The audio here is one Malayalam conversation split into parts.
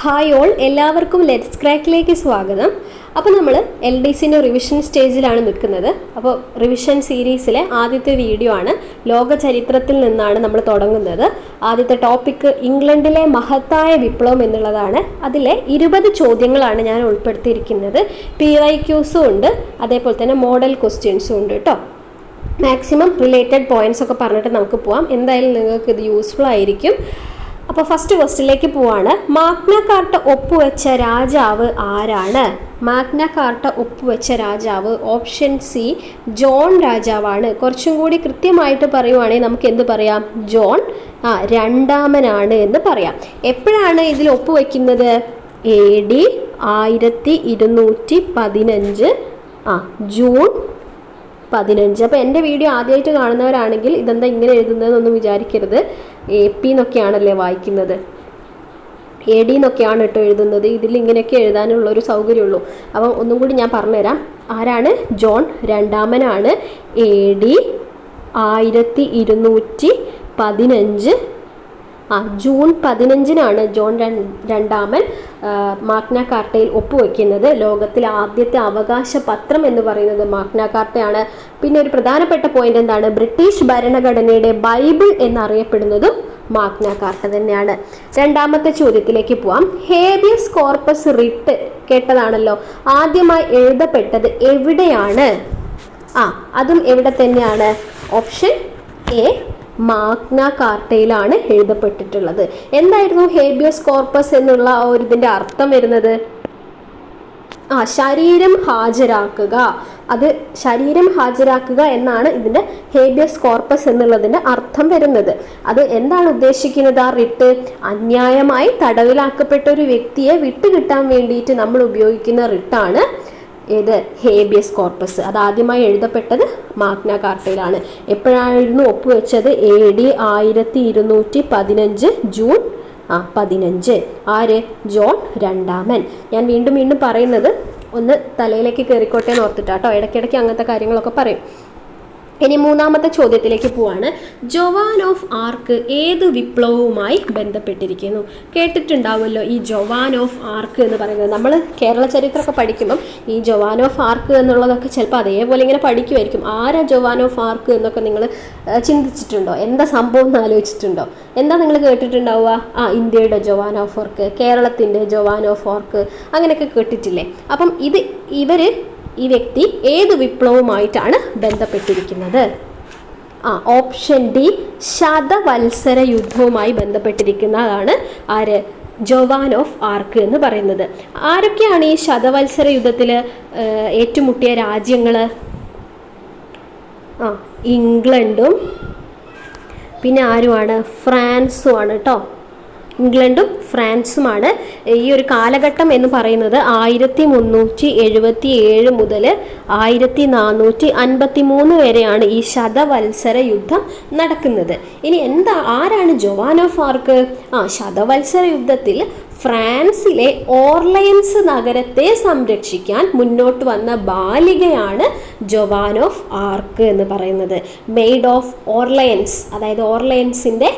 ഹായ് ഓൾ എല്ലാവർക്കും ലെറ്റ്സ് ക്രാക്കിലേക്ക് സ്വാഗതം. അപ്പോൾ നമ്മൾ എൽ ഡി സിന്റെ റിവിഷൻ സ്റ്റേജിലാണ് നിൽക്കുന്നത്. അപ്പോൾ റിവിഷൻ സീരീസിലെ ആദ്യത്തെ വീഡിയോ ആണ്. ലോക ചരിത്രത്തിൽ നിന്നാണ് നമ്മൾ തുടങ്ങുന്നത്. ആദ്യത്തെ ടോപ്പിക്ക് ഇംഗ്ലണ്ടിലെ മഹത്തായ വിപ്ലവം എന്നുള്ളതാണ്. അതിലെ ഇരുപത് ചോദ്യങ്ങളാണ് ഞാൻ ഉൾപ്പെടുത്തിയിരിക്കുന്നത്. പി വൈ ക്യൂസും ഉണ്ട്. അതേപോലെ തന്നെ മോഡൽ ക്വസ്റ്റ്യൻസും ഉണ്ട് കേട്ടോ. മാക്സിമം റിലേറ്റഡ് പോയിന്റ്സ് ഒക്കെ പറഞ്ഞിട്ട് നമുക്ക് പോവാം. എന്തായാലും നിങ്ങൾക്ക് ഇത് യൂസ്ഫുൾ ആയിരിക്കും. അപ്പോൾ ഫസ്റ്റ് ക്വസ്റ്റിലേക്ക് പോവാണ്. മാഗ്ന കാർട്ട ഒപ്പുവെച്ച രാജാവ് ആരാണ്? മാഗ്ന കാർട്ട ഒപ്പുവെച്ച രാജാവ് ഓപ്ഷൻ സി ജോൺ രാജാവാണ്. കുറച്ചും കൂടി കൃത്യമായിട്ട് പറയുവാണെങ്കിൽ നമുക്ക് എന്ത് പറയാം? ജോൺ ആ രണ്ടാമനാണ് എന്ന് പറയാം. എപ്പോഴാണ് ഇതിൽ ഒപ്പുവെക്കുന്നത്? എ ഡി ആയിരത്തി ഇരുന്നൂറ്റി പതിനഞ്ച് ആ ജൂൺ പതിനഞ്ച്. അപ്പോൾ എന്റെ വീഡിയോ ആദ്യമായിട്ട് കാണുന്നവരാണെങ്കിൽ ഇതെന്താ ഇങ്ങനെ എഴുതുന്നതെന്നൊന്നും വിചാരിക്കരുത്. എ പി എന്നൊക്കെയാണല്ലേ വായിക്കുന്നത്. എ ഡി എന്നൊക്കെയാണ് കേട്ടോ എഴുതുന്നത്. ഇതിൽ ഇങ്ങനെയൊക്കെ എഴുതാനുള്ള ഒരു സൗകര്യമുള്ളൂ. അപ്പം ഒന്നും കൂടി ഞാൻ പറഞ്ഞുതരാം. ആരാണ്? ജോൺ രണ്ടാമനാണ്. എ ഡി ആയിരത്തി ഇരുന്നൂറ്റി പതിനഞ്ച് ആ ജൂൺ പതിനഞ്ചിനാണ് ജോൺ രണ്ടാമൻ മാഗ്ന കാർട്ടയിൽ ഒപ്പുവെക്കുന്നത്. ലോകത്തിലെ ആദ്യത്തെ അവകാശ പത്രം എന്ന് പറയുന്നത് മാഗ്ന കാർട്ടയാണ്. പിന്നെ ഒരു പ്രധാനപ്പെട്ട പോയിന്റ് എന്താണ്? ബ്രിട്ടീഷ് ഭരണഘടനയുടെ ബൈബിൾ എന്നറിയപ്പെടുന്നതും മാഗ്ന കാർട്ട തന്നെയാണ്. രണ്ടാമത്തെ ചോദ്യത്തിലേക്ക് പോവാം. ഹേബിയസ് കോർപ്പസ് റിട്ട് കേട്ടതാണല്ലോ. ആദ്യമായി എഴുതപ്പെട്ടത് എവിടെയാണ്? ആ അതും എവിടെ തന്നെയാണ്? ഓപ്ഷൻ എ മാഗ്ന കാർട്ടയിലാണ് എഴുതപ്പെട്ടിട്ടുള്ളത്. എന്തായിരുന്നു ഹേബിയസ് കോർപ്പസ് എന്നുള്ള ഒരു ഇതിന്റെ അർത്ഥം വരുന്നത്? ആ ശരീരം ഹാജരാക്കുക. അത് ശരീരം ഹാജരാക്കുക എന്നാണ് ഇതിന്റെ ഹേബിയസ് കോർപ്പസ് എന്നുള്ളതിന്റെ അർത്ഥം വരുന്നത്. അത് എന്താണ് ഉദ്ദേശിക്കുന്നത്? ആ റിട്ട് അന്യായമായി തടവിലാക്കപ്പെട്ട ഒരു വ്യക്തിയെ വിട്ടുകിട്ടാൻ വേണ്ടിയിട്ട് നമ്മൾ ഉപയോഗിക്കുന്ന റിട്ടാണ് ഏത് ഹേബിയസ് കോർപ്പസ്. അത് ആദ്യമായി എഴുതപ്പെട്ടത് മാഗ്ന കാർട്ടയിലാണ്. എപ്പോഴായിരുന്നു ഒപ്പുവെച്ചത്? എ ഡി ആയിരത്തി ഇരുന്നൂറ്റി പതിനഞ്ച് ജൂൺ ആ പതിനഞ്ച്. ആര്? ജോൺ രണ്ടാമൻ. ഞാൻ വീണ്ടും വീണ്ടും പറയുന്നത് ഒന്ന് തലയിലേക്ക് കയറിക്കോട്ടെ എന്ന് ഓർത്തിട്ടാട്ടോ. ഇടയ്ക്കിടയ്ക്ക് അങ്ങനത്തെ കാര്യങ്ങളൊക്കെ പറയും. ഇനി മൂന്നാമത്തെ ചോദ്യത്തിലേക്ക് പോവാണ്. ജൊവാൻ ഓഫ് ആർക്ക് ഏത് വിപ്ലവവുമായി ബന്ധപ്പെട്ടിരിക്കുന്നു? കേട്ടിട്ടുണ്ടാവുമല്ലോ ഈ ജൊവാൻ ഓഫ് ആർക്ക് എന്ന് പറയുന്നത്. നമ്മൾ കേരള ചരിത്രമൊക്കെ പഠിക്കുമ്പം ഈ ജൊവാൻ ഓഫ് ആർക്ക് എന്നുള്ളതൊക്കെ ചിലപ്പോൾ അതേപോലെ ഇങ്ങനെ പഠിക്കുമായിരിക്കും. ആരാ ജൊവാൻ ഓഫ് ആർക്ക് എന്നൊക്കെ നിങ്ങൾ ചിന്തിച്ചിട്ടുണ്ടോ? എന്താ സംഭവം എന്ന് ആലോചിച്ചിട്ടുണ്ടോ? എന്താ നിങ്ങൾ കേട്ടിട്ടുണ്ടാവുക? ആ ഇന്ത്യയുടെ ജൊവാൻ ഓഫ് ഓർക്ക് കേരളത്തിന്റെ ജൊവാൻ ഓഫ് ഓർക്ക് അങ്ങനെയൊക്കെ കേട്ടിട്ടില്ലേ? അപ്പം ഇത് ഇവർ ഈ വ്യക്തി ഏത് വിപ്ലവവുമായിട്ടാണ് ബന്ധപ്പെട്ടിരിക്കുന്നത്? ആ ഓപ്ഷൻ ഡി ശതവത്സര യുദ്ധവുമായി ബന്ധപ്പെട്ടിരിക്കുന്നതാണ് ആര്? ജോവാൻ ഓഫ് ആർക്ക് എന്ന് പറയുന്നത്. ആരൊക്കെയാണ് ഈ ശതവത്സര യുദ്ധത്തിൽ ഏറ്റുമുട്ടിയ രാജ്യങ്ങൾ ആ ഇംഗ്ലണ്ടും പിന്നെ ആരുമാണ് ഫ്രാൻസുമാണ് കേട്ടോ ഇംഗ്ലണ്ടും ഫ്രാൻസുമാണ്. ഈ ഒരു കാലഘട്ടം എന്ന് പറയുന്നത് ആയിരത്തി മുന്നൂറ്റി എഴുപത്തി ഏഴ് മുതൽ ആയിരത്തി നാനൂറ്റി അൻപത്തി മൂന്ന് വരെയാണ് ഈ ശതവത്സര യുദ്ധം നടക്കുന്നത്. ഇനി എന്താ ആരാണ് ജോവാൻ ഓഫ് ആർക്ക് ആ ശതവത്സര യുദ്ധത്തിൽ ഫ്രാൻസിലെ ഓർലയൻസ് നഗരത്തെ സംരക്ഷിക്കാൻ മുന്നോട്ട് വന്ന ബാലികയാണ് ജൊവാൻ ഓഫ് ആർക്ക് എന്ന് പറയുന്നത്. മെയ്ഡ് ഓഫ് ഓർലയൻസ് അതായത് ഓർലയൻസിന്റെ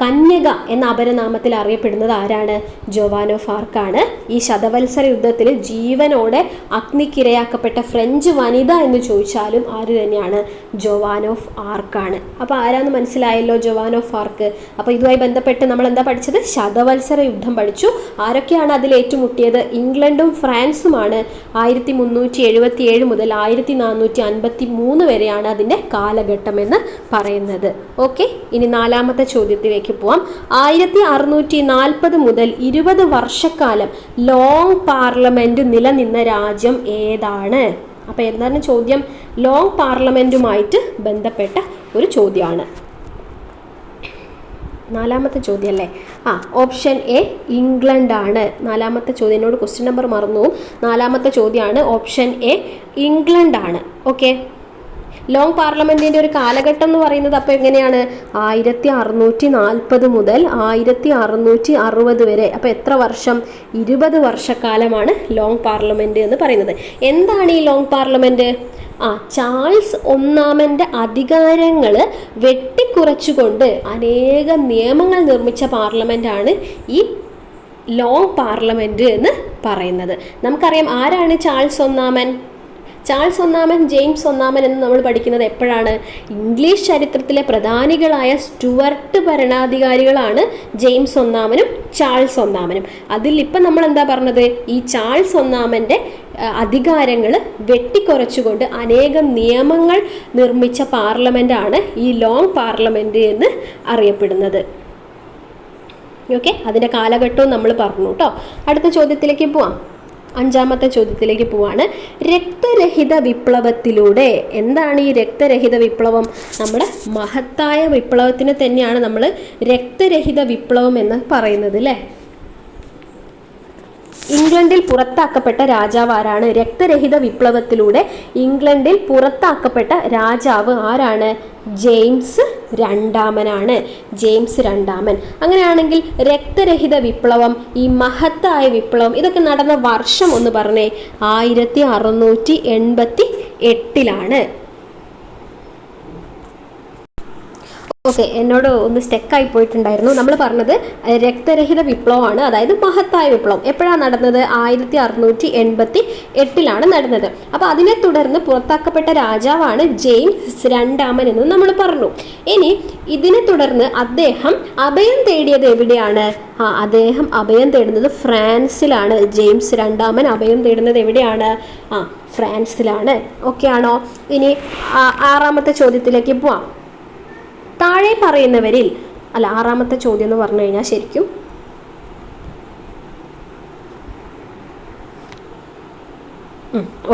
കന്യക എന്ന അപരനാമത്തിൽ അറിയപ്പെടുന്നത് ആരാണ്? ജോവാനോ ഫാർക്കാണ്. ഈ ശതവത്സര യുദ്ധത്തിൽ ജീവനോടെ അഗ്നിക്കിരയാക്കപ്പെട്ട ഫ്രഞ്ച് വനിത എന്ന് ചോദിച്ചാലും ആര് തന്നെയാണ്? ജോവാനോ ആർക്കാണ് അപ്പോൾ ആരാന്ന് മനസ്സിലായല്ലോ ജോവാനോ ഫാർക്ക്? അപ്പോൾ ഇതുമായി ബന്ധപ്പെട്ട് നമ്മൾ എന്താ പഠിച്ചത്? ശതവത്സര യുദ്ധം പഠിച്ചു. ആരൊക്കെയാണ് അതിൽ ഏറ്റുമുട്ടിയത്? ഇംഗ്ലണ്ടും ഫ്രാൻസുമാണ്. ആയിരത്തി മുന്നൂറ്റി എഴുപത്തി ഏഴ് മുതൽ ആയിരത്തി നാനൂറ്റി അൻപത്തി മൂന്ന് വരെയാണ് അതിന്റെ കാലഘട്ടം എന്ന് പറയുന്നത്. ഓക്കെ? ഇനി നാലാമത്തെ ചോദ്യത്തിലേക്ക് പോവാം. ആയിരത്തി അറുന്നൂറ്റി നാൽപ്പത് മുതൽ ഇരുപത് വർഷക്കാലം ലോങ് പാർലമെന്റ് നിലനിന്ന രാജ്യം ഏതാണ്? അപ്പോൾ എന്താണ് ചോദ്യം? ലോങ് പാർലമെന്റുമായിട്ട് ബന്ധപ്പെട്ട ഒരു ചോദ്യമാണ്. നാലാമത്തെ ചോദ്യം അല്ലേ ആ ഓപ്ഷൻ എ ഇംഗ്ലണ്ട് ആണ് നാലാമത്തെ ചോദ്യം എന്നോട് ക്വസ്റ്റ്യൻ നമ്പർ മറന്നു. നാലാമത്തെ ചോദ്യമാണ് ഓപ്ഷൻ എ ഇംഗ്ലണ്ട് ആണ് ഓക്കെ. ലോങ് പാർലമെന്റിന്റെ ഒരു കാലഘട്ടം എന്ന് പറയുന്നത് അപ്പോൾ എങ്ങനെയാണ്? ആയിരത്തി അറുന്നൂറ്റി നാൽപ്പത് മുതൽ ആയിരത്തി അറുന്നൂറ്റി അറുപത് വരെ. അപ്പോൾ എത്ര വർഷം? ഇരുപത് വർഷക്കാലമാണ് ലോങ് പാർലമെന്റ് എന്ന് പറയുന്നത്. എന്താണ് ഈ ലോങ് പാർലമെന്റ്? ആ ചാൾസ് ഒന്നാമന്റെ അധികാരങ്ങൾ വെട്ടിക്കുറച്ചുകൊണ്ട് അനേകം നിയമങ്ങൾ നിർമ്മിച്ച പാർലമെന്റാണ് ഈ ലോങ് പാർലമെന്റ് എന്ന് പറയുന്നത്. നമുക്കറിയാം ആരാണ് ചാൾസ് ഒന്നാമൻ? ചാൾസ് ഒന്നാമൻ ജെയിംസ് ഒന്നാമൻ എന്ന് നമ്മൾ പഠിക്കുന്നത് എപ്പോഴാണ്? ഇംഗ്ലീഷ് ചരിത്രത്തിലെ പ്രധാനികളായ സ്റ്റുവർട്ട് ഭരണാധികാരികളാണ് ജെയിംസ് ഒന്നാമനും ചാൾസ് ഒന്നാമനും. അതിൽ ഇപ്പം നമ്മൾ എന്താ പറഞ്ഞത്? ഈ ചാൾസ് ഒന്നാമന്റെ അധികാരങ്ങൾ വെട്ടിക്കുറച്ചുകൊണ്ട് അനേകം നിയമങ്ങൾ നിർമ്മിച്ച പാർലമെന്റാണ് ഈ ലോങ് പാർലമെന്റ് എന്ന് അറിയപ്പെടുന്നത്. ഓക്കെ? അതിന്റെ കാലഘട്ടവും നമ്മൾ പറഞ്ഞു കേട്ടോ. അടുത്ത ചോദ്യത്തിലേക്ക് പോവാം. അഞ്ചാമത്തെ ചോദ്യത്തിലേക്ക് പോവാണ്. രക്തരഹിത വിപ്ലവത്തിലൂടെ എന്താണ് ഈ രക്തരഹിത വിപ്ലവം? നമ്മുടെ മഹത്തായ വിപ്ലവത്തിന് തന്നെയാണ് നമ്മൾ രക്തരഹിത വിപ്ലവം എന്ന് പറയുന്നത് അല്ലേ ഇംഗ്ലണ്ടിൽ പുറത്താക്കപ്പെട്ട രാജാവ് ആരാണ്? രക്തരഹിത വിപ്ലവത്തിലൂടെ ഇംഗ്ലണ്ടിൽ പുറത്താക്കപ്പെട്ട രാജാവ് ആരാണ്? ജെയിംസ് രണ്ടാമനാണ്. ജെയിംസ് രണ്ടാമൻ. അങ്ങനെയാണെങ്കിൽ രക്തരഹിത വിപ്ലവം ഈ മഹത്തായ വിപ്ലവം ഇതൊക്കെ നടന്ന വർഷം ഒന്ന് പറഞ്ഞേ ആയിരത്തി അറുന്നൂറ്റി എൺപത്തി എട്ടിലാണ്. ഓക്കെ എന്നോട് ഒന്ന് സ്റ്റെക്കായി പോയിട്ടുണ്ടായിരുന്നു. നമ്മൾ പറഞ്ഞത് രക്തരഹിത വിപ്ലവമാണ്. അതായത് മഹത്തായ വിപ്ലവം. എപ്പോഴാണ് നടന്നത്? ആയിരത്തി അറുന്നൂറ്റി എൺപത്തി എട്ടിലാണ് നടന്നത്. അപ്പോൾ അതിനെ തുടർന്ന് പുറത്താക്കപ്പെട്ട രാജാവാണ് ജെയിംസ് രണ്ടാമൻ എന്ന് നമ്മൾ പറഞ്ഞു. ഇനി ഇതിനെ തുടർന്ന് അദ്ദേഹം അഭയം തേടിയത് എവിടെയാണ്? ആ അദ്ദേഹം അഭയം തേടുന്നത് ഫ്രാൻസിലാണ്. ജെയിംസ് രണ്ടാമൻ അഭയം തേടുന്നത് എവിടെയാണ്? ആ ഫ്രാൻസിലാണ്. ഓക്കെ ആണോ? ഇനി ആറാമത്തെ ചോദ്യത്തിലേക്ക് പോവാം. താഴെ പറയുന്നവരിൽ അല്ല ആറാമത്തെ ചോദ്യം എന്ന് പറഞ്ഞു കഴിഞ്ഞാൽ ശരിക്കും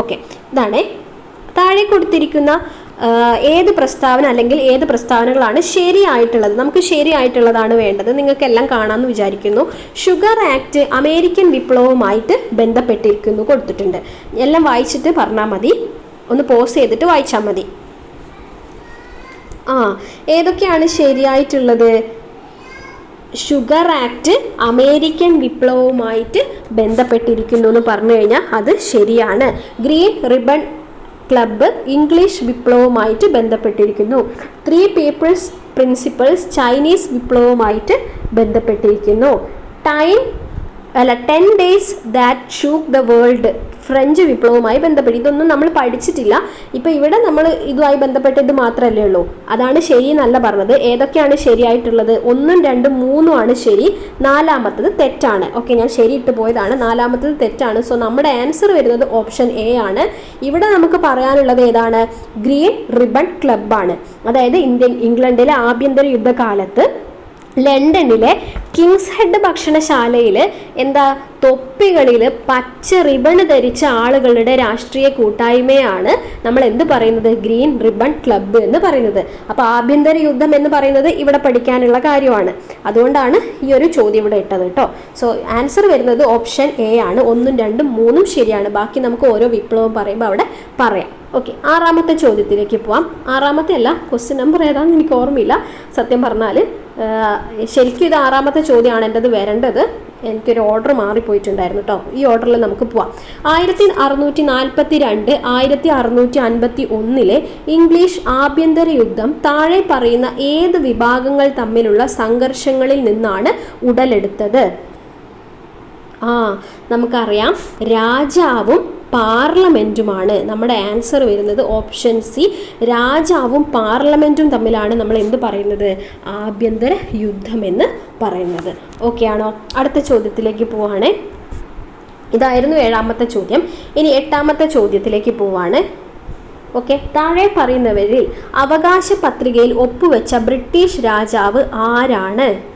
ഓക്കെ ഇതാണ്. താഴെ കൊടുത്തിരിക്കുന്ന ഏത് പ്രസ്താവന അല്ലെങ്കിൽ ഏത് പ്രസ്താവനകളാണ് ശരിയായിട്ടുള്ളത്? നമുക്ക് ശരിയായിട്ടുള്ളതാണ് വേണ്ടത്. നിങ്ങൾക്ക് എല്ലാം കാണാമെന്ന് വിചാരിക്കുന്നു. ഷുഗർ ആക്ട് അമേരിക്കൻ വിപ്ലവവുമായിട്ട് ബന്ധപ്പെട്ടിരിക്കുന്നു കൊടുത്തിട്ടുണ്ട്. എല്ലാം വായിച്ചിട്ട് പറഞ്ഞാൽ മതി. ഒന്ന് പോസ് ചെയ്തിട്ട് വായിച്ചാൽ മതി. ആ ഏതൊക്കെയാണ് ശരിയായിട്ടുള്ളത്? ഷുഗർ ആക്ട് അമേരിക്കൻ വിപ്ലവവുമായിട്ട് ബന്ധപ്പെട്ടിരിക്കുന്നു എന്ന് പറഞ്ഞു കഴിഞ്ഞാൽ അത് ശരിയാണ്. ഗ്രീൻ റിബൺ ക്ലബ്ബ് ഇംഗ്ലീഷ് വിപ്ലവവുമായിട്ട് ബന്ധപ്പെട്ടിരിക്കുന്നു. ത്രീ പീപ്പിൾസ് പ്രിൻസിപ്പിൾസ് ചൈനീസ് വിപ്ലവവുമായിട്ട് ബന്ധപ്പെട്ടിരിക്കുന്നു. ടൈം അല്ല ten days that shook the world French വിപ്ലവവുമായി ബന്ധപ്പെട്ട് ഇതൊന്നും നമ്മൾ പഠിച്ചിട്ടില്ല. ഇപ്പം ഇവിടെ നമ്മൾ ഇതുമായി ബന്ധപ്പെട്ട് ഇത് മാത്രമല്ലേ ഉള്ളൂ. അതാണ് ശരി എന്നല്ല പറഞ്ഞത്. ഏതൊക്കെയാണ് ശരിയായിട്ടുള്ളത്? ഒന്നും രണ്ടും മൂന്നും ആണ് ശരി. നാലാമത്തത് തെറ്റാണ്. ഓക്കെ ഞാൻ ശരി ഇട്ട് പോയതാണ്. നാലാമത്തത് തെറ്റാണ്. സോ നമ്മുടെ ആൻസർ വരുന്നത് ഓപ്ഷൻ എ ആണ്. ഇവിടെ നമുക്ക് പറയാനുള്ളത് ഏതാണ്? ഗ്രീൻ റിബൺ ക്ലബ്ബാണ് അതായത് ഇന്ത്യൻ ഇംഗ്ലണ്ടിലെ ആഭ്യന്തര യുദ്ധകാലത്ത് ലണ്ടനിലെ കിങ്സ് ഹെഡ് ഭക്ഷണശാലയിൽ എന്താ തൊപ്പികളിൽ പച്ച റിബൺ ധരിച്ച ആളുകളുടെ രാഷ്ട്രീയ കൂട്ടായ്മയാണ് നമ്മൾ എന്ത് പറയുന്നത്? ഗ്രീൻ റിബൺ ക്ലബ്ബ് എന്ന് പറയുന്നത്. അപ്പോൾ ആഭ്യന്തര യുദ്ധം എന്ന് പറയുന്നത് ഇവിടെ പഠിക്കാനുള്ള കാര്യമാണ്. അതുകൊണ്ടാണ് ഈ ഒരു ചോദ്യം ഇവിടെ ഇട്ടത് കേട്ടോ. സോ ആൻസർ വരുന്നത് ഓപ്ഷൻ എ ആണ്. ഒന്നും രണ്ടും മൂന്നും ശരിയാണ്. ബാക്കി നമുക്ക് ഓരോ വിപ്ലവം പറയുമ്പോൾ അവിടെ പറയാം. ഓക്കെ ആറാമത്തെ ചോദ്യത്തിലേക്ക് പോവാം. ആറാമത്തെ അല്ല ക്വസ്റ്റ്യൻ നമ്പർ ഏതാണെന്ന് എനിക്ക് ഓർമ്മയില്ല. സത്യം പറഞ്ഞാൽ ശരിക്കും ഇത് ആറാമത്തെ ചോദ്യമാണ് എന്റെത് വരേണ്ടത്. എനിക്കൊരു ഓർഡർ മാറിപ്പോയിട്ടുണ്ടായിരുന്നു കേട്ടോ ഈ ഓർഡറിൽ നമുക്ക് പോവാം. ആയിരത്തി അറുന്നൂറ്റി നാൽപ്പത്തി രണ്ട് ആയിരത്തി അറുന്നൂറ്റി അൻപത്തി ഒന്നിലെ ഇംഗ്ലീഷ് ആഭ്യന്തര യുദ്ധം താഴെ പറയുന്ന ഏത് വിഭാഗങ്ങൾ തമ്മിലുള്ള സംഘർഷങ്ങളിൽ നിന്നാണ് ഉടലെടുത്തത്? ആ നമുക്കറിയാം. രാജാവും പാർലമെന്റുമാണ് നമ്മുടെ ആൻസർ വരുന്നത് ഓപ്ഷൻ സി. രാജാവും പാർലമെന്റും തമ്മിലാണ് നമ്മൾ എന്ത് പറയുന്നത്? ആഭ്യന്തര യുദ്ധം എന്ന് പറയുന്നത്. ഓക്കെ ആണോ? അടുത്ത ചോദ്യത്തിലേക്ക് പോവാണേ. ഇതായിരുന്നു ഏഴാമത്തെ ചോദ്യം. ഇനി എട്ടാമത്തെ ചോദ്യത്തിലേക്ക് പോവാണ്. ഓക്കെ താഴെ പറയുന്നവരിൽ അവകാശ പത്രികയിൽ ഒപ്പുവെച്ച ബ്രിട്ടീഷ് രാജാവ് ആരാണ്?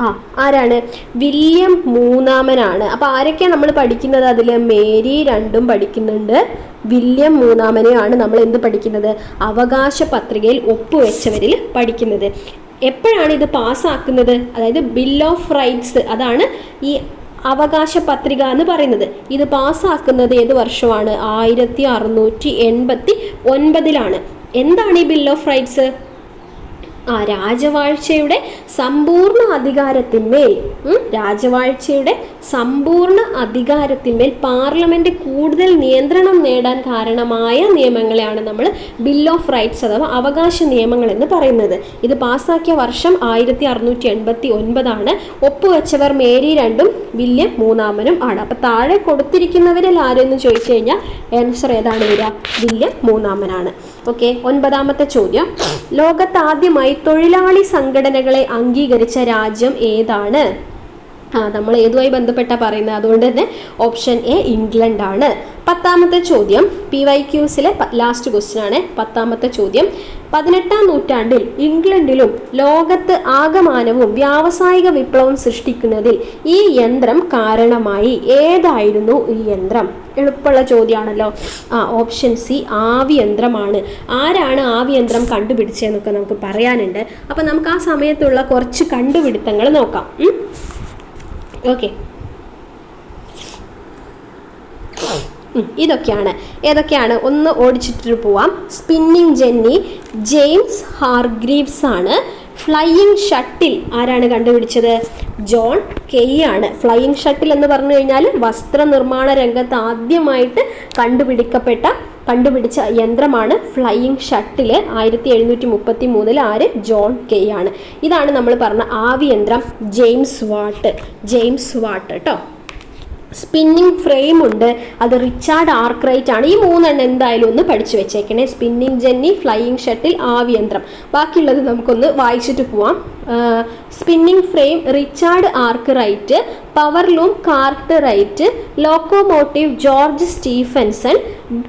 ആ ആരാണ്? വില്യം മൂന്നാമനാണ്. അപ്പൊ ആരൊക്കെയാണ് നമ്മൾ പഠിക്കുന്നത് അതിൽ മേരി രണ്ടും പഠിക്കുന്നുണ്ട്. വില്യം മൂന്നാമനെയാണ് നമ്മൾ എന്ത് പഠിക്കുന്നത്? അവകാശ പത്രികയിൽ ഒപ്പുവെച്ചവരിൽ പഠിക്കുന്നത്. എപ്പോഴാണ് ഇത് പാസ്സാക്കുന്നത്? അതായത് ബിൽ ഓഫ് റൈറ്റ്സ് അതാണ് ഈ അവകാശ പത്രിക എന്ന് പറയുന്നത്. ഇത് പാസ്സാക്കുന്നത് ഏത് വർഷമാണ്? ആയിരത്തി അറുന്നൂറ്റി എൺപത്തി ഒൻപതിലാണ്. എന്താണ് ഈ ബിൽ ഓഫ് റൈറ്റ്സ് ആ രാജവാഴ്ചയുടെ സമ്പൂർണ അധികാരത്തിന്മേൽ രാജവാഴ്ചയുടെ സമ്പൂർണ അധികാരത്തിന്മേൽ പാർലമെന്റ് കൂടുതൽ നിയന്ത്രണം നേടാൻ കാരണമായ നിയമങ്ങളെയാണ് നമ്മൾ ബിൽ ഓഫ് റൈറ്റ്സ് അഥവാ അവകാശ നിയമങ്ങൾ എന്ന് പറയുന്നത്. ഇത് പാസ്സാക്കിയ വർഷം ആയിരത്തി അറുന്നൂറ്റി എൺപത്തി ഒൻപതാണ് ഒപ്പുവെച്ചവർ മേരി രണ്ടും വില്യം മൂന്നാമനും ആണ്. അപ്പോൾ താഴെ കൊടുത്തിരിക്കുന്നവരിൽ ആരെന്ന് ചോദിച്ചു കഴിഞ്ഞാൽ ആൻസർ ഏതാണ് വരിക? വില്യം മൂന്നാമനാണ്. ഓക്കെ ഒൻപതാമത്തെ ചോദ്യം. ലോകത്ത് ആദ്യമായി തൊഴിലാളി സംഘടനകളെ അംഗീകരിച്ച രാജ്യം ഏതാണ്? നമ്മൾ ഏതുമായി ബന്ധപ്പെട്ട പറയുന്നത്? അതുകൊണ്ട് തന്നെ ഓപ്ഷൻ എ ഇംഗ്ലണ്ട് ആണ്. പത്താമത്തെ ചോദ്യം പി വൈ ക്യൂസിലെ ലാസ്റ്റ് ക്വസ്റ്റ്യൻ ആണ്. പത്താമത്തെ ചോദ്യം പതിനെട്ടാം നൂറ്റാണ്ടിൽ ഇംഗ്ലണ്ടിലും ലോകത്ത് ആകമാനവും വ്യാവസായിക വിപ്ലവം സൃഷ്ടിക്കുന്നതിൽ ഈ യന്ത്രം കാരണമായി. ഏതായിരുന്നു ഈ യന്ത്രം? എളുപ്പമുള്ള ചോദ്യമാണല്ലോ. ആ ഓപ്ഷൻ സി ആവി യന്ത്രമാണ്. ആരാണ് ആവി യന്ത്രം കണ്ടുപിടിച്ചതെന്നൊക്കെ നമുക്ക് പറയാനുണ്ട്. അപ്പം നമുക്ക് ആ സമയത്തുള്ള കുറച്ച് കണ്ടുപിടുത്തങ്ങൾ നോക്കാം? ഓക്കെ ഇതൊക്കെയാണ്. ഏതൊക്കെയാണ്? ഒന്ന് ഓടിച്ചിട്ട് പോവാം. സ്പിന്നിങ് ജെന്നി ജെയിംസ് ഹാർഗ്രീവ്സ് ആണ്. ഫ്ലൈയിങ് ഷട്ടിൽ ആരാണ് കണ്ടുപിടിച്ചത്? ജോൺ കെയ് ആണ്. ഫ്ലൈയിങ് ഷട്ടിൽ എന്ന് പറഞ്ഞു കഴിഞ്ഞാൽ വസ്ത്രനിർമ്മാണ രംഗത്ത് ആദ്യമായിട്ട് കണ്ടുപിടിക്കപ്പെട്ട കണ്ടുപിടിച്ച യന്ത്രമാണ് ഫ്ലൈയിങ് ഷട്ടിൽ ആയിരത്തി എഴുന്നൂറ്റി മുപ്പത്തി മൂന്നിൽ ആര്? ജോൺ കെ ആണ്. ഇതാണ് നമ്മൾ പറഞ്ഞ ആവി യന്ത്രം ജെയിംസ് വാട്ട് ജെയിംസ് വാട്ട് കേട്ടോ സ്പിന്നിങ് ഫ്രെയിം ഉണ്ട്. അത് റിച്ചാർഡ് ആർക്രൈറ്റ് ആണ്. ഈ മൂന്നെണ്ണം എന്തായാലും ഒന്ന് പഠിച്ചു വെച്ചേക്കണേ. സ്പിന്നിങ് ജെന്നി ഫ്ലൈയിങ് ഷട്ടിൽ ആവിയന്ത്രം ബാക്കിയുള്ളത് നമുക്കൊന്ന് വായിച്ചിട്ട് പോവാം. Spinning frame Richard Arkwright power loom Cartwright locomotive George Stephenson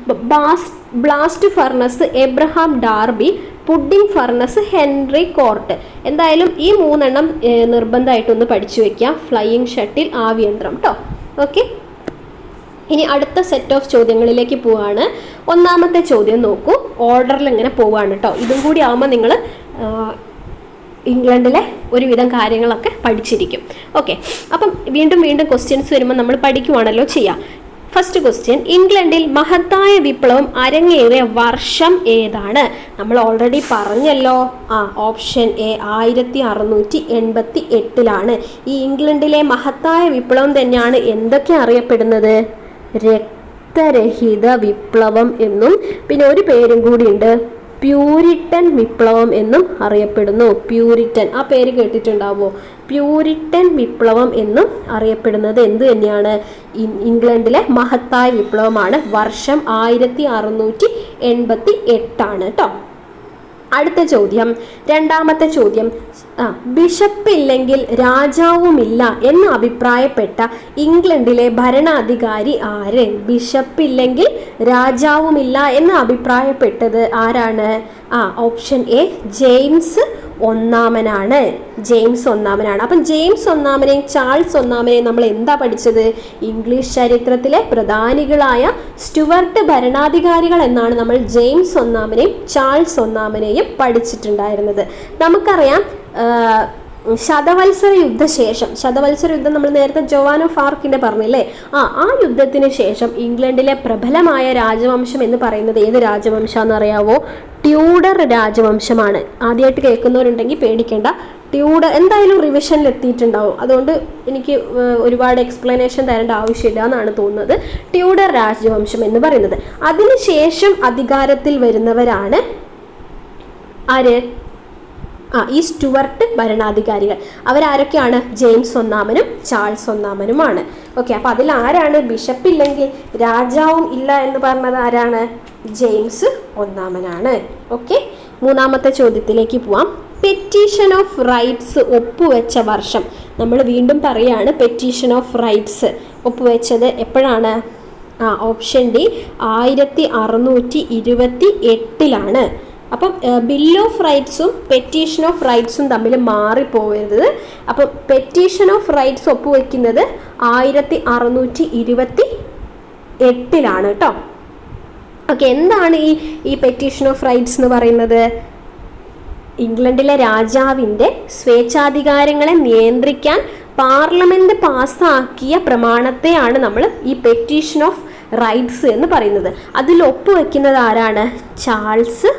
bass blast furnace Abraham Darby pudding furnace Henry Cort. എന്തായാലും ഈ മൂന്നെണ്ണം നിർബന്ധമായിട്ടൊന്ന് പഠിച്ചു വയ്ക്കാം ഫ്ലൈയിങ് ഷട്ടിൽ ആവിയന്ത്രം കേട്ടോ ഓക്കെ ഇനി അടുത്ത സെറ്റ് ഓഫ് ചോദ്യങ്ങളിലേക്ക് പോവാണ്. ഒന്നാമത്തെ ചോദ്യം നോക്കൂ. ഓർഡറിൽ ഇങ്ങനെ പോവാണ് കേട്ടോ ഇതും കൂടി ആകുമ്പോൾ നിങ്ങൾ ഇംഗ്ലണ്ടിലെ ഒരുവിധം കാര്യങ്ങളൊക്കെ പഠിച്ചിരിക്കും. ഓക്കെ അപ്പം വീണ്ടും വീണ്ടും ക്വസ്റ്റ്യൻസ് വരുമ്പോൾ നമ്മൾ പഠിക്കുവാണല്ലോ ചെയ്യാം. ഫസ്റ്റ് ക്വസ്റ്റ്യൻ ഇംഗ്ലണ്ടിൽ മഹത്തായ വിപ്ലവം അരങ്ങേറിയ വർഷം ഏതാണ്? നമ്മൾ ഓൾറെഡി പറഞ്ഞല്ലോ. ആ ഓപ്ഷൻ എ ആയിരത്തി അറുന്നൂറ്റി എൺപത്തി എട്ടിലാണ് ഈ ഇംഗ്ലണ്ടിലെ മഹത്തായ വിപ്ലവം തന്നെയാണ് എന്തൊക്കെ അറിയപ്പെടുന്നത്? രക്തരഹിത വിപ്ലവം എന്നും പിന്നെ ഒരു പേരും കൂടിയുണ്ട് പ്യൂരിറ്റൻ വിപ്ലവം എന്നും അറിയപ്പെടുന്നു. പ്യൂരിറ്റൻ ആ പേര് കേട്ടിട്ടുണ്ടാവോ? പ്യൂരിറ്റൻ വിപ്ലവം എന്നും അറിയപ്പെടുന്നത് എന്ത് തന്നെയാണ്? ഇംഗ്ലണ്ടിലെ മഹത്തായ വിപ്ലവമാണ്. വർഷം ആയിരത്തി അറുന്നൂറ്റി എൺപത്തി എട്ടാണ് കേട്ടോ അടുത്ത ചോദ്യം. രണ്ടാമത്തെ ചോദ്യം. ബിഷപ്പില്ലെങ്കിൽ രാജാവുമില്ല എന്ന് അഭിപ്രായപ്പെട്ട ഇംഗ്ലണ്ടിലെ ഭരണാധികാരി ആര്? ബിഷപ്പ് ഇല്ലെങ്കിൽ രാജാവുമില്ല എന്ന് അഭിപ്രായപ്പെട്ടത് ആരാണ്? ആ ഓപ്ഷൻ എ ജെയിംസ് ഒന്നാമനാണ്. ജെയിംസ് ഒന്നാമനാണ്. അപ്പം ജെയിംസ് ഒന്നാമനെയും ചാൾസ് ഒന്നാമനെയും നമ്മൾ എന്താ പഠിച്ചത്? ഇംഗ്ലീഷ് ചരിത്രത്തിലെ പ്രധാനികളായ സ്റ്റുവർട്ട് ഭരണാധികാരികൾ എന്നാണ് നമ്മൾ ജെയിംസ് ഒന്നാമനെയും ചാൾസ് ഒന്നാമനെയും പഠിച്ചിട്ടുണ്ടായിരുന്നത്. നമുക്കറിയാം ശതവത്സര യുദ്ധശേഷം ശതവത്സര യുദ്ധം നമ്മൾ നേരത്തെ ജോവാനോ ഫാർക്കിന്റെ പറഞ്ഞില്ലേ ആ ആ യുദ്ധത്തിന് ശേഷം ഇംഗ്ലണ്ടിലെ പ്രബലമായ രാജവംശം എന്ന് പറയുന്നത് ഏത് രാജവംശം അറിയാവോ? ട്യൂഡർ രാജവംശമാണ്. ആദ്യമായിട്ട് കേൾക്കുന്നവരുണ്ടെങ്കിൽ പേടിക്കേണ്ട. ട്യൂഡർ എന്തായാലും റിവിഷനിൽ എത്തിയിട്ടുണ്ടാവും. അതുകൊണ്ട് എനിക്ക് ഒരുപാട് എക്സ്പ്ലനേഷൻ തരേണ്ട ആവശ്യമില്ല എന്നാണ് തോന്നുന്നത്. ട്യൂഡർ രാജവംശം എന്ന് പറയുന്നത്. അതിനുശേഷം അധികാരത്തിൽ വരുന്നവരാണ് ആര്? ആ ഈ സ്റ്റുവർട്ട് ഭരണാധികാരികൾ. അവരാരൊക്കെയാണ്? ജെയിംസ് ഒന്നാമനും ചാൾസ് ഒന്നാമനുമാണ്. ഓക്കെ അപ്പോൾ അതിൽ ആരാണ് ബിഷപ്പ് ഇല്ലെങ്കിൽ രാജാവും ഇല്ല എന്ന് പറഞ്ഞത് ആരാണ്? ജെയിംസ് ഒന്നാമനാണ്. ഓക്കെ മൂന്നാമത്തെ ചോദ്യത്തിലേക്ക് പോവാം. പെറ്റീഷൻ ഓഫ് റൈറ്റ്സ് ഒപ്പുവെച്ച വർഷം. നമ്മൾ വീണ്ടും പറയാണ് പെറ്റീഷൻ ഓഫ് റൈറ്റ്സ് ഒപ്പുവെച്ചത് എപ്പോഴാണ്? ആ ഓപ്ഷൻ ഡി ആയിരത്തി അറുന്നൂറ്റി ഇരുപത്തി എട്ടിലാണ്. അപ്പം ബിൽ ഓഫ് റൈറ്റ്സും പെറ്റീഷൻ ഓഫ് റൈറ്റ്സും തമ്മിൽ മാറിപ്പോകരുത്. അപ്പം പെറ്റീഷൻ ഓഫ് റൈറ്റ്സ് ഒപ്പുവെക്കുന്നത് ആയിരത്തി അറുന്നൂറ്റി ഇരുപത്തി എട്ടിലാണ് കേട്ടോ ഓക്കെ എന്താണ് ഈ ഈ പെറ്റീഷൻ ഓഫ് റൈറ്റ്സ് എന്ന് പറയുന്നത്? ഇംഗ്ലണ്ടിലെ രാജാവിന്റെ സ്വേച്ഛാധികാരങ്ങളെ നിയന്ത്രിക്കാൻ പാർലമെന്റ് പാസ്സാക്കിയ പ്രമാണത്തെയാണ് നമ്മൾ ഈ പെറ്റീഷൻ ഓഫ് റൈറ്റ്സ് എന്ന് പറയുന്നത്. അതിൽ ഒപ്പുവെക്കുന്നത് ആരാണ്? ചാൾസ്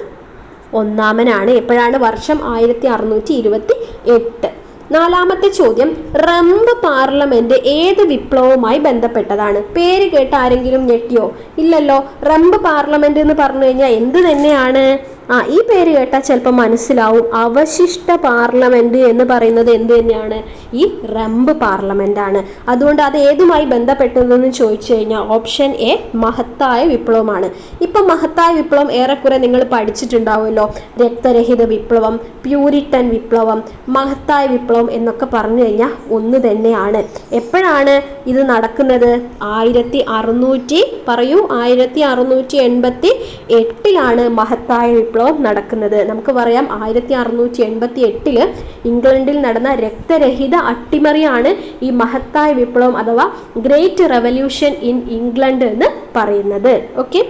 ഒന്നാമനാണ്. എപ്പോഴാണ്? വർഷം ആയിരത്തി അറുന്നൂറ്റി ഇരുപത്തി എട്ട് നാലാമത്തെ ചോദ്യം റംബ് പാർലമെന്റ് ഏത് വിപ്ലവവുമായി ബന്ധപ്പെട്ടതാണ്? പേര് കേട്ട് ആരെങ്കിലും ഞെട്ടിയോ? ഇല്ലല്ലോ. റംബ് പാർലമെന്റ് എന്ന് പറഞ്ഞു കഴിഞ്ഞാൽ എന്ത് തന്നെയാണ്? ആ ഈ പേര് കേട്ടാൽ ചിലപ്പോൾ മനസ്സിലാവും. അവശിഷ്ട പാർലമെന്റ് എന്ന് പറയുന്നത് എന്ത് തന്നെയാണ്? ഈ റംബ് പാർലമെന്റ് ആണ് അതുകൊണ്ട് അത് ഏതുമായി ബന്ധപ്പെട്ടതെന്ന് ചോദിച്ചു കഴിഞ്ഞാൽ ഓപ്ഷൻ എ മഹത്തായ വിപ്ലവമാണ്. ഇപ്പം മഹത്തായ വിപ്ലവം ഏറെക്കുറെ നിങ്ങൾ പഠിച്ചിട്ടുണ്ടാവുമല്ലോ. രക്തരഹിത വിപ്ലവം പ്യൂരിട്ടൻ വിപ്ലവം മഹത്തായ വിപ്ലവം എന്നൊക്കെ പറഞ്ഞു കഴിഞ്ഞാൽ ഒന്ന് തന്നെയാണ്. എപ്പോഴാണ് ഇത് നടക്കുന്നത്? ആയിരത്തി അറുന്നൂറ്റി പറയൂ ആയിരത്തി അറുന്നൂറ്റി എൺപത്തി എട്ടിലാണ് മഹത്തായ വിപ്ലവം നടക്കുന്നത്. നമുക്ക് പറയാം ആയിരത്തി അറുന്നൂറ്റി എൺപത്തി എട്ടിൽ ഇംഗ്ലണ്ടിൽ നടന്ന രക്തരഹിത അട്ടിമറിയാണ് ഈ മഹത്തായ വിപ്ലവം അഥവാ ഗ്രേറ്റ് റെവല്യൂഷൻ ഇൻ ഇംഗ്ലണ്ട് എന്ന് പറയുന്നത്. ഓക്കെ?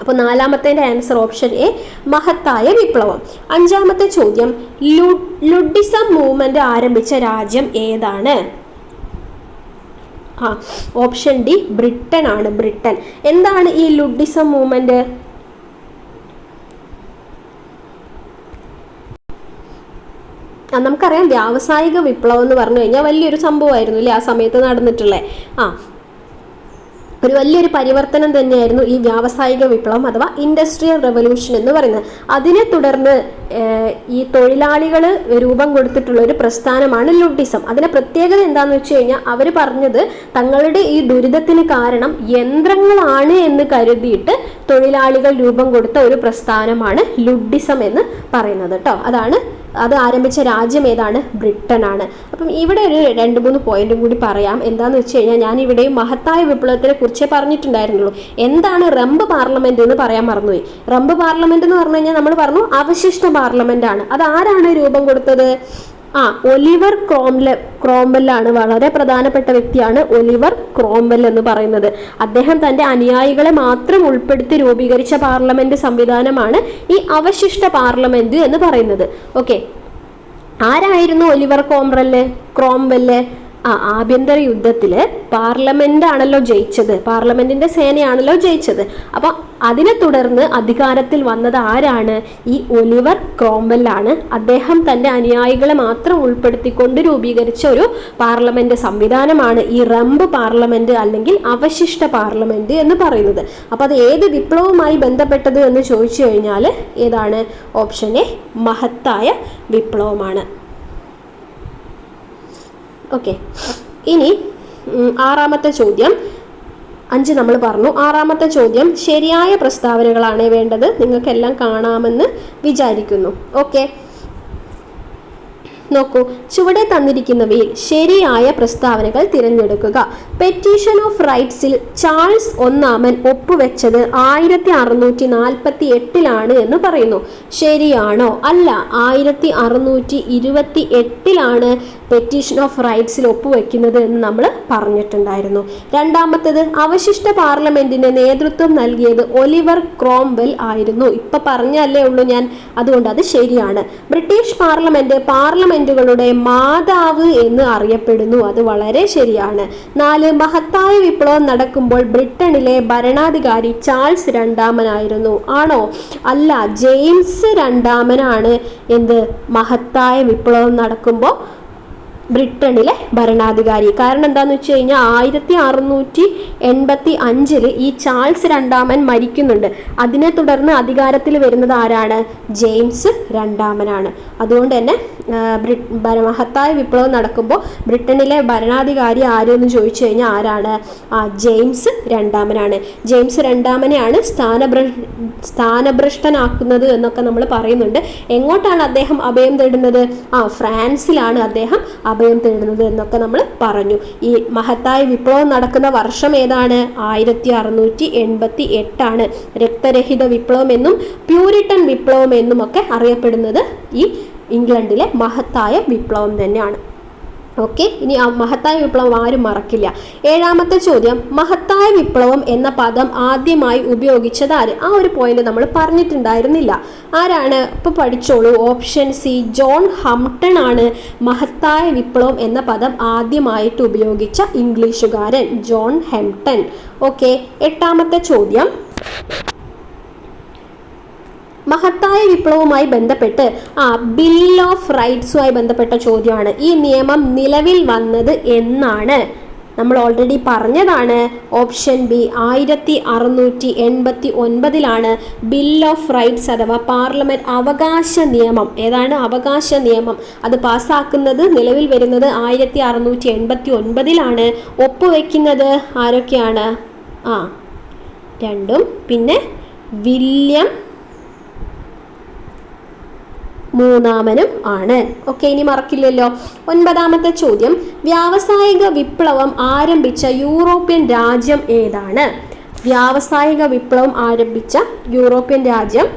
അപ്പോൾ നാലാമത്തേന്റെ ആൻസർ ഓപ്ഷൻ എ മഹത്തായ വിപ്ലവം. അഞ്ചാമത്തെ ചോദ്യം ലു ലുഡിസം മൂവ്മെന്റ് ആരംഭിച്ച രാജ്യം ഏതാണ്? ആ ഓപ്ഷൻ ഡി ബ്രിട്ടൻ ആണ് ബ്രിട്ടൻ. എന്താണ് ഈ ലുഡിസം മൂവ്മെന്റ്? നമുക്കറിയാം വ്യാവസായിക വിപ്ലവം എന്ന് പറഞ്ഞു കഴിഞ്ഞാൽ വലിയൊരു സംഭവമായിരുന്നു അല്ലേ? ആ സമയത്ത് നടന്നിട്ടുള്ളത് ആ. ഒരു വലിയൊരു പരിവർത്തനം തന്നെയായിരുന്നു ഈ വ്യാവസായിക വിപ്ലവം അഥവാ ഇൻഡസ്ട്രിയൽ റെവല്യൂഷൻ എന്ന് പറയുന്നത്. അതിനെ തുടർന്ന് ഈ തൊഴിലാളികൾ രൂപം കൊടുത്തിട്ടുള്ള ഒരു പ്രസ്ഥാനമാണ് ലുഡിസം അതിന്റെ പ്രത്യേകത എന്താണെന്ന് വെച്ച് കഴിഞ്ഞാൽ അവർ പറഞ്ഞത് തങ്ങളുടെ ഈ ദുരിതത്തിന് കാരണം യന്ത്രങ്ങളാണ് എന്ന് കരുതിയിട്ട് തൊഴിലാളികൾ രൂപം കൊടുത്ത ഒരു പ്രസ്ഥാനമാണ് ലുഡിസം എന്ന് പറയുന്നത് കേട്ടോ അതാണ് അത് ആരംഭിച്ച രാജ്യം ഏതാണ്? ബ്രിട്ടനാണ്. അപ്പം ഇവിടെ ഒരു രണ്ട് മൂന്ന് പോയിന്റും കൂടി പറയാം. എന്താന്ന് വെച്ച് കഴിഞ്ഞാൽ ഞാൻ ഇവിടെ മഹത്തായ വിപ്ലവത്തിനെ കുറിച്ചേ പറഞ്ഞിട്ടുണ്ടായിരുന്നുള്ളൂ. എന്താണ് റംബ് പാർലമെന്റ് എന്ന് പറയാൻ മറന്നുപോയി. റംബ് പാർലമെന്റ് എന്ന് പറഞ്ഞു കഴിഞ്ഞാൽ നമ്മൾ പറഞ്ഞു അവശിഷ്ട പാർലമെന്റ് ആണ്. അത് ആരാണ് രൂപം കൊടുത്തത്? ആ ഒലിവർ ക്രോംലെ ആണ് വളരെ പ്രധാനപ്പെട്ട വ്യക്തിയാണ് ഒലിവർ ക്രോംബൽ എന്ന് പറയുന്നത്. അദ്ദേഹം തന്റെ അനുയായികളെ മാത്രം ഉൾപ്പെടുത്തി രൂപീകരിച്ച പാർലമെന്റ് സംവിധാനമാണ് ഈ അവശിഷ്ട പാർലമെന്റ് എന്ന് പറയുന്നത്. ഓക്കെ. ആരായിരുന്നു ഒലിവർ ക്രോംറെല്ല് ക്രോംവെല്ല് ആ ആഭ്യന്തര യുദ്ധത്തിൽ പാർലമെന്റ് ആണല്ലോ ജയിച്ചത്. പാർലമെന്റിന്റെ സേനയാണല്ലോ ജയിച്ചത്. അപ്പൊ അതിനെ തുടർന്ന് അധികാരത്തിൽ വന്നത് ആരാണ്? ഈ ഒലിവർ ക്രോംവെല്ലാണ് അദ്ദേഹം തന്റെ അനുയായികളെ മാത്രം ഉൾപ്പെടുത്തിക്കൊണ്ട് രൂപീകരിച്ച ഒരു പാർലമെന്റ് സംവിധാനമാണ് ഈ റംബ് പാർലമെന്റ് അല്ലെങ്കിൽ അവശിഷ്ട പാർലമെന്റ് എന്ന് പറയുന്നത്. അപ്പൊ അത് ഏത് വിപ്ലവവുമായി ബന്ധപ്പെട്ടത് എന്ന് ചോദിച്ചു കഴിഞ്ഞാൽ ഏതാണ്? ഓപ്ഷൻ എ മഹത്തായ വിപ്ലവമാണ്. ഓക്കെ ഇനി ആറാമത്തെ ചോദ്യം. അഞ്ച് നമ്മൾ പറഞ്ഞു. ആറാമത്തെ ചോദ്യം ശരിയായ പ്രസ്താവനകളാണ് വേണ്ടത്. നിങ്ങൾക്കെല്ലാം കാണാമെന്ന് വിചാരിക്കുന്നു. ഓക്കെ നോക്കൂ. ചുവടെ തന്നിരിക്കുന്നവയിൽ ശരിയായ പ്രസ്താവനകൾ തിരഞ്ഞെടുക്കുക. പെറ്റീഷൻ ഓഫ് റൈറ്റ്സിൽ ചാൾസ് ഒന്നാമൻ ഒപ്പുവെച്ചത് ആയിരത്തി അറുന്നൂറ്റി നാൽപ്പത്തി എട്ടിലാണ് എന്ന് പറയുന്നു. ശരിയാണോ? അല്ല ആയിരത്തി അറുന്നൂറ്റി ഇരുപത്തി എട്ടിലാണ് പെറ്റീഷൻ ഓഫ് റൈറ്റ്സിൽ ഒപ്പുവെക്കുന്നത് എന്ന് നമ്മൾ പറഞ്ഞിട്ടുണ്ടായിരുന്നു. രണ്ടാമത്തത് അവശിഷ്ട പാർലമെന്റിന് നേതൃത്വം നൽകിയത് ഒലിവർ ക്രോംവെൽ ആയിരുന്നു. ഇപ്പൊ പറഞ്ഞല്ലേ ഉള്ളൂ ഞാൻ. അതുകൊണ്ട് അത് ശരിയാണ്. ബ്രിട്ടീഷ് പാർലമെന്റ് പാർലമെന്റുകളുടെ മാതാവ് എന്ന് അറിയപ്പെടുന്നു. അത് വളരെ ശരിയാണ്. നാല് മഹത്തായ വിപ്ലവം നടക്കുമ്പോൾ ബ്രിട്ടനിലെ ഭരണാധികാരി ചാൾസ് രണ്ടാമനായിരുന്നു. ആണോ? അല്ല ജെയിംസ് രണ്ടാമനാണ്. എന്ത്? മഹത്തായ വിപ്ലവം നടക്കുമ്പോൾ ബ്രിട്ടനിലെ ഭരണാധികാരി. കാരണം എന്താണെന്ന് വെച്ച് കഴിഞ്ഞാൽ ആയിരത്തി അറുന്നൂറ്റി എൺപത്തി അഞ്ചിൽ ഈ ചാൾസ് രണ്ടാമൻ മരിക്കുന്നുണ്ട്. അതിനെ തുടർന്ന് അധികാരത്തിൽ വരുന്നത് ആരാണ്? ജെയിംസ് രണ്ടാമനാണ്. അതുകൊണ്ട് തന്നെ മഹത്തായ വിപ്ലവം നടക്കുമ്പോൾ ബ്രിട്ടനിലെ ഭരണാധികാരി ആരെന്ന് ചോദിച്ചു കഴിഞ്ഞാൽ ആരാണ്? ആ ജെയിംസ് രണ്ടാമനാണ്. ജെയിംസ് രണ്ടാമനെയാണ് സ്ഥാനഭ്ര സ്ഥാനഭ്രഷ്ടനാക്കുന്നത് എന്നൊക്കെ നമ്മൾ പറയുന്നുണ്ട്. എങ്ങോട്ടാണ് അദ്ദേഹം അഭയം തേടുന്നത്? ആ ഫ്രാൻസിലാണ് അദ്ദേഹം അഭയം തേടുന്നത് എന്നൊക്കെ നമ്മൾ പറഞ്ഞു. ഈ മഹത്തായ വിപ്ലവം നടക്കുന്ന വർഷം ഏതാണ്? ആയിരത്തി അറുന്നൂറ്റി എൺപത്തി എട്ടാണ് രക്തരഹിത വിപ്ലവം എന്നും പ്യൂരിട്ടൺ വിപ്ലവം എന്നും ഒക്കെ അറിയപ്പെടുന്നത് ഈ ഇംഗ്ലണ്ടിലെ മഹത്തായ വിപ്ലവം തന്നെയാണ്. ഓക്കെ ഇനി ആ മഹത്തായ വിപ്ലവം ആരും മറക്കില്ല. ഏഴാമത്തെ ചോദ്യം മഹത്തായ വിപ്ലവം എന്ന പദം ആദ്യമായി ഉപയോഗിച്ചത് ആര്? ആ ഒരു പോയിന്റ് നമ്മൾ പറഞ്ഞിട്ടുണ്ടായിരുന്നില്ല. ആരാണ്? ഇപ്പൊ പഠിച്ചോളൂ. ഓപ്ഷൻ സി ജോൺ ഹംപ്ടൺ ആണ് മഹത്തായ വിപ്ലവം എന്ന പദം ആദ്യമായിട്ട് ഉപയോഗിച്ച ഇംഗ്ലീഷുകാരൻ ജോൺ ഹെംപ്ടൺ ഓക്കെ എട്ടാമത്തെ ചോദ്യം മഹത്തായ വിപ്ലവവുമായി ബന്ധപ്പെട്ട് ആ ബിൽ ഓഫ് റൈറ്റ്സുമായി ബന്ധപ്പെട്ട ചോദ്യമാണ്. ഈ നിയമം നിലവിൽ വന്നത് എന്നാണ് നമ്മൾ ഓൾറെഡി പറഞ്ഞതാണ്. ഓപ്ഷൻ ബി ആയിരത്തി അറുന്നൂറ്റി എൺപത്തി ഒൻപതിലാണ് ബിൽ ഓഫ് റൈറ്റ്സ് അഥവാ പാർലമെന്റ് അവകാശ നിയമം. ഏതാണ് അവകാശ നിയമം? അത് പാസ്സാക്കുന്നത് നിലവിൽ വരുന്നത് ആയിരത്തി അറുന്നൂറ്റി എൺപത്തി ഒൻപതിലാണ് ഒപ്പുവെക്കുന്നത് ആരൊക്കെയാണ്? ആ രണ്ടും. പിന്നെ വില്യം മൂന്നാമനും ആണ്. ഓക്കെ ഇനി മറക്കില്ലല്ലോ. ഒൻപതാമത്തെ ചോദ്യം. വ്യാവസായിക വിപ്ലവം ആരംഭിച്ച യൂറോപ്യൻ രാജ്യം ഏതാണ്? വ്യാവസായിക വിപ്ലവം ആരംഭിച്ച യൂറോപ്യൻ രാജ്യം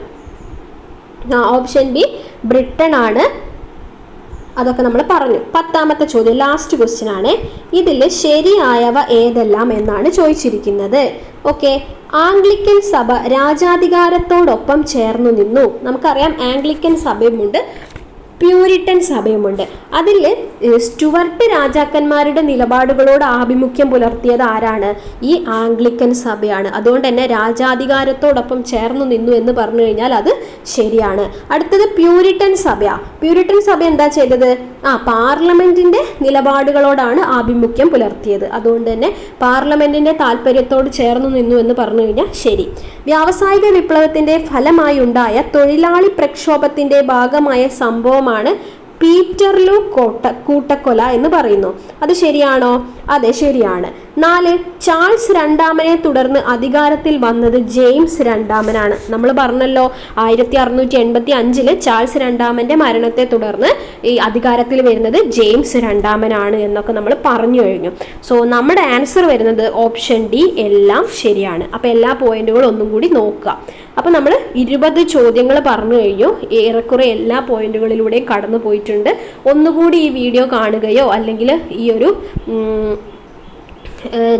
ഓപ്ഷൻ ബി ബ്രിട്ടൻ ആണ് അതൊക്കെ നമ്മൾ പറഞ്ഞു. പത്താമത്തെ ചോദ്യം ലാസ്റ്റ് ക്വസ്റ്റ്യൻ ആണ്. ഇതിൽ ശരിയായവ ഏതെല്ലാം എന്നാണ് ചോദിച്ചിരിക്കുന്നത്. ഓക്കെ ആംഗ്ലിക്കൻ സഭ രാജാധികാരത്തോടൊപ്പം ചേർന്നു നിന്നു. നമുക്കറിയാം ആംഗ്ലിക്കൻ സഭയുമുണ്ട്. പ്യൂരിറ്റൻ സഭയുമുണ്ട് അതിൽ സ്റ്റുവർട്ട് രാജാക്കന്മാരുടെ നിലപാടുകളോട് ആഭിമുഖ്യം പുലർത്തിയത് ആരാണ്? ഈ ആംഗ്ലിക്കൻ സഭയാണ്. അതുകൊണ്ട് തന്നെ രാജാധികാരത്തോടൊപ്പം ചേർന്നു നിന്നു എന്ന് പറഞ്ഞു കഴിഞ്ഞാൽ അത് ശരിയാണ്. അടുത്തത് പ്യൂരിട്ടൻ സഭയാ. പ്യൂരിട്ടൻ സഭ എന്താ ചെയ്തത്? ആ പാർലമെന്റിന്റെ നിലപാടുകളോടാണ് ആഭിമുഖ്യം പുലർത്തിയത്. അതുകൊണ്ട് തന്നെ പാർലമെന്റിന്റെ താല്പര്യത്തോട് ചേർന്നു നിന്നു എന്ന് പറഞ്ഞു കഴിഞ്ഞാൽ ശരി. വ്യാവസായിക വിപ്ലവത്തിന്റെ ഫലമായി ഉണ്ടായ തൊഴിലാളി പ്രക്ഷോഭത്തിന്റെ ഭാഗമായ സംഭവമാണ് പീറ്റർലു കോട്ട കൂട്ടക്കൊല എന്ന് പറയുന്നു. അത് ശരിയാണോ? അതെ ശരിയാണ്. നാല് ചാൾസ് രണ്ടാമനെ തുടർന്ന് അധികാരത്തിൽ വന്നത് ജെയിംസ് രണ്ടാമനാണ്. നമ്മൾ പറഞ്ഞല്ലോ ആയിരത്തി അറുന്നൂറ്റി എൺപത്തി അഞ്ചിൽ ചാൾസ് രണ്ടാമന്റെ മരണത്തെ തുടർന്ന് ഈ അധികാരത്തിൽ വരുന്നത് ജെയിംസ് രണ്ടാമനാണ് എന്നൊക്കെ നമ്മൾ പറഞ്ഞു കഴിഞ്ഞു. സോ നമ്മുടെ ആൻസർ വരുന്നത് ഓപ്ഷൻ ഡി എല്ലാം ശരിയാണ്. അപ്പോൾ എല്ലാ പോയിന്റുകളും ഒന്നും കൂടി നോക്കുക. അപ്പോൾ നമ്മൾ ഇരുപത് ചോദ്യങ്ങൾ പറഞ്ഞു കഴിഞ്ഞു. ഏറെക്കുറെ എല്ലാ പോയിന്റുകളിലൂടെയും കടന്നു പോയിട്ടുണ്ട് ഒന്നുകൂടി ഈ വീഡിയോ കാണുകയോ അല്ലെങ്കിൽ ഈ ഒരു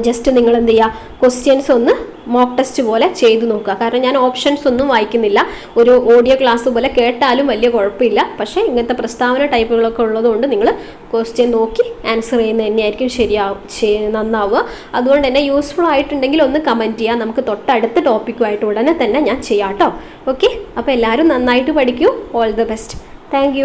ജസ്റ്റ് നിങ്ങൾ എന്ത് ചെയ്യുക ക്വസ്റ്റ്യൻസ് ഒന്ന് മോക്ക് ടെസ്റ്റ് പോലെ ചെയ്തു നോക്കുക. കാരണം ഞാൻ ഓപ്ഷൻസ് ഒന്നും വായിക്കുന്നില്ല. ഒരു ഓഡിയോ ക്ലാസ് പോലെ കേട്ടാലും വലിയ കുഴപ്പമില്ല. പക്ഷേ ഇങ്ങനത്തെ പ്രസ്താവന ടൈപ്പുകളൊക്കെ ഉള്ളതുകൊണ്ട് നിങ്ങൾ ക്വസ്റ്റ്യൻ നോക്കി ആൻസർ ചെയ്യുന്നത് തന്നെയായിരിക്കും ശരിയാവും നന്നാവുക. അതുകൊണ്ട് തന്നെ യൂസ്ഫുൾ ആയിട്ടുണ്ടെങ്കിൽ ഒന്ന് കമന്റ് ചെയ്യുക നമുക്ക് തൊട്ടടുത്ത ടോപ്പിക്കുമായിട്ട് ഉടനെ തന്നെ ഞാൻ ചെയ്യാം കേട്ടോ ഓക്കെ അപ്പോൾ എല്ലാവരും നന്നായിട്ട് പഠിക്കൂ. All the best thank